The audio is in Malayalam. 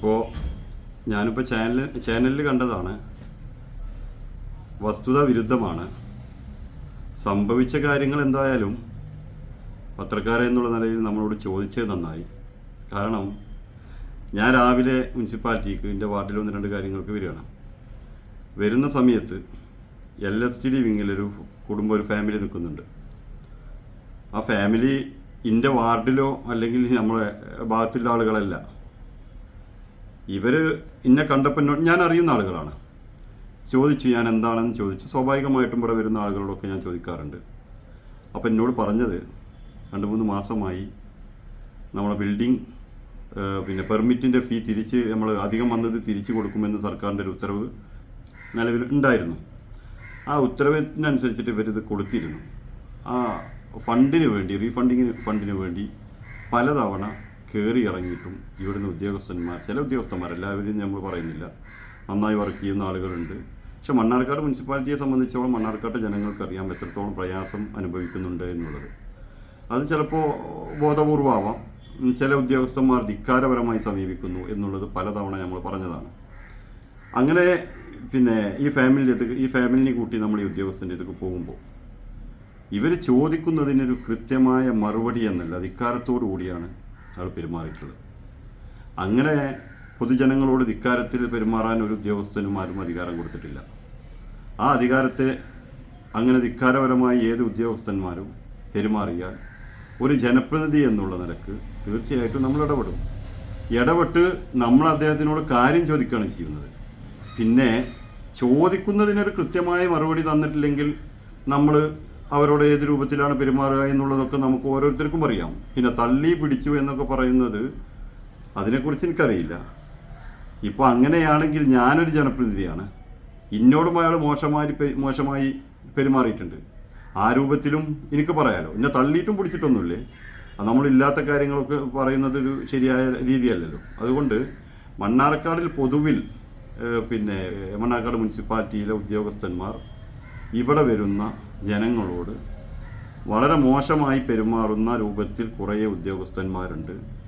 ഇപ്പോൾ ഞാനിപ്പോൾ ചാനൽ ചാനലിൽ കണ്ടതാണ്. വസ്തുത വിരുദ്ധമാണ്. സംഭവിച്ച കാര്യങ്ങൾ എന്തായാലും പത്രക്കാരെ എന്നുള്ള നിലയിൽ നമ്മളോട് ചോദിച്ചത് നന്നായി. കാരണം ഞാൻ രാവിലെ മുനിസിപ്പാലിറ്റിക്ക് എന്റെ വാർഡിൽ ഒന്ന് രണ്ട് കാര്യങ്ങൾക്ക് വരികയാണ്. വരുന്ന സമയത്ത് എൽ എസ് ടി ഡി വിങ്ങിലൊരു കുടുംബം ഒരു ഫാമിലി നിൽക്കുന്നുണ്ട്. ആ ഫാമിലി എന്റെ വാർഡിലോ അല്ലെങ്കിൽ നമ്മളെ ഭാഗത്തുള്ള ആളുകളല്ല. ഇവർ എന്നെ കണ്ടപ്പോൾ ഞാൻ അറിയുന്ന ആളുകളാണ്. ചോദിച്ചു ഞാൻ എന്താണെന്ന് ചോദിച്ചു. സ്വാഭാവികമായിട്ടും ഇവിടെ വരുന്ന ആളുകളോടൊക്കെ ഞാൻ ചോദിക്കാറുണ്ട്. അപ്പോൾ എന്നോട് പറഞ്ഞത് രണ്ട് മൂന്ന് മാസമായി നമ്മളെ ബിൽഡിംഗ് പിന്നെ പെർമിറ്റിന്റെ ഫീ തിരിച്ച് നമ്മൾ അധികം വന്നത് തിരിച്ചു കൊടുക്കുമെന്ന് സർക്കാരിന്റെ ഒരു ഉത്തരവ് നിലവിൽ ഉണ്ടായിരുന്നു. ആ ഉത്തരവിനനുസരിച്ചിട്ട് ഇവരിത് കൊടുത്തിരുന്നു. ആ ഫണ്ടിന് വേണ്ടി റീഫണ്ടിങ്ങിന് ഫണ്ടിന് വേണ്ടി പലതവണ കയറി ഇറങ്ങിയിട്ടും ഇവിടുന്ന് ഉദ്യോഗസ്ഥന്മാർ ചില ഉദ്യോഗസ്ഥന്മാർ എല്ലാവരും നമ്മൾ പറയുന്നില്ല. നന്നായി വർക്ക് ചെയ്യുന്ന ആളുകളുണ്ട്. പക്ഷെ മണ്ണാർക്കാട് മുനിസിപ്പാലിറ്റിയെ സംബന്ധിച്ചോളം മണ്ണാർക്കാട്ട് ജനങ്ങൾക്കറിയാം എത്രത്തോളം പ്രയാസം അനുഭവിക്കുന്നുണ്ട് എന്നുള്ളത്. അത് ചിലപ്പോൾ ബോധപൂർവമാവാം. ചില ഉദ്യോഗസ്ഥന്മാർ ധിക്കാരപരമായി സമീപിക്കുന്നു എന്നുള്ളത് പലതവണ നമ്മൾ പറഞ്ഞതാണ്. അങ്ങനെ പിന്നെ ഈ ഫാമിലി ഈ ഫാമിലിനെ കൂട്ടി നമ്മൾ ഈ ഉദ്യോഗസ്ഥന്റെ അടുത്ത് പോകുമ്പോൾ ഇവർ ചോദിക്കുന്നതിനൊരു കൃത്യമായ മറുപടി എന്നല്ല ധിക്കാരത്തോടു കൂടിയാണ് അയാൾ പെരുമാറിയിട്ടുള്ളത്. അങ്ങനെ പൊതുജനങ്ങളോട് ധിക്കാരത്തിൽ പെരുമാറാൻ ഒരു ഉദ്യോഗസ്ഥനും ആരും അധികാരം കൊടുത്തിട്ടില്ല. ആ അധികാരത്തെ അങ്ങനെ ധിക്കാരപരമായി ഏത് ഉദ്യോഗസ്ഥന്മാരും പെരുമാറിയാൽ ഒരു ജനപ്രതിനിധി എന്നുള്ള നിലയ്ക്ക് തീർച്ചയായിട്ടും നമ്മൾ ഇടപെടും. ഇടപെട്ട് നമ്മൾ അദ്ദേഹത്തിനോട് കാര്യം ചോദിക്കുകയാണ് ചെയ്യുന്നത്. പിന്നെ ചോദിക്കുന്നതിനൊരു കൃത്യമായ മറുപടി തന്നിട്ടില്ലെങ്കിൽ നമ്മൾ അവരോട് ഏത് രൂപത്തിലാണ് പെരുമാറുക എന്നുള്ളതൊക്കെ നമുക്ക് ഓരോരുത്തർക്കും അറിയാം. പിന്നെ തള്ളി പിടിച്ചു എന്നൊക്കെ പറയുന്നത് അതിനെക്കുറിച്ച് എനിക്കറിയില്ല. ഇപ്പോൾ അങ്ങനെയാണെങ്കിൽ ഞാനൊരു ജനപ്രതിനിധിയാണ്. ഇന്നോടും അയാൾ മോശമായി മോശമായി പെരുമാറിയിട്ടുണ്ട്. ആ രൂപത്തിലും എനിക്ക് പറയാലോ. എന്നെ തള്ളിയിട്ടും പിടിച്ചിട്ടൊന്നുമില്ലേ? നമ്മളില്ലാത്ത കാര്യങ്ങളൊക്കെ പറയുന്നത് ഒരു ശരിയായ രീതിയല്ലല്ലോ. അതുകൊണ്ട് മണ്ണാർക്കാടിൽ പൊതുവിൽ പിന്നെ മണ്ണാർക്കാട് മുനിസിപ്പാലിറ്റിയിലെ ഉദ്യോഗസ്ഥന്മാർ ഇവിടെ വരുന്ന ജനങ്ങളോട് വളരെ മോശമായി പെരുമാറുന്ന രൂപത്തിൽ കുറേ ഉദ്യോഗസ്ഥന്മാരുണ്ട്.